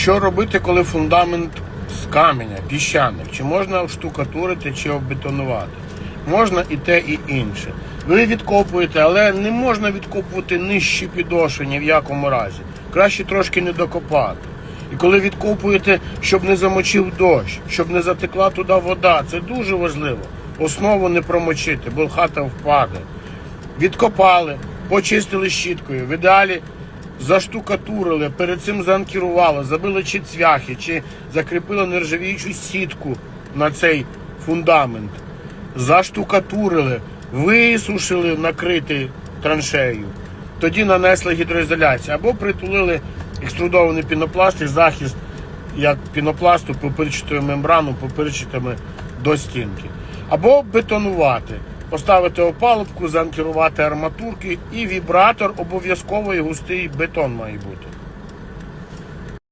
Що робити, коли фундамент з каменя, піщаник? Чи можна штукатурити, чи обетонувати? Можна і те, і інше. Ви відкопуєте, але не можна відкопувати нижчі підошви ні в якому разі. Краще трошки не докопати. І коли відкопуєте, щоб не замочив дощ, щоб не затекла туди вода, це дуже важливо. Основу не промочити, бо хата впаде. Відкопали, почистили щіткою. В ідеалі заштукатурили, перед цим заанкірували, забили чи цвяхи, чи закріпили нержавіючу сітку на цей фундамент. Заштукатурили, висушили, накрити траншею. Тоді нанесли гідроізоляцію або притулили екструдований пінопласт і захист як пінопласту папирчатою мембрану, папирчатими до стінки. Або бетонувати, поставити опалубку, заанкерувати арматурки і вібратор обов'язково і густий бетон має бути.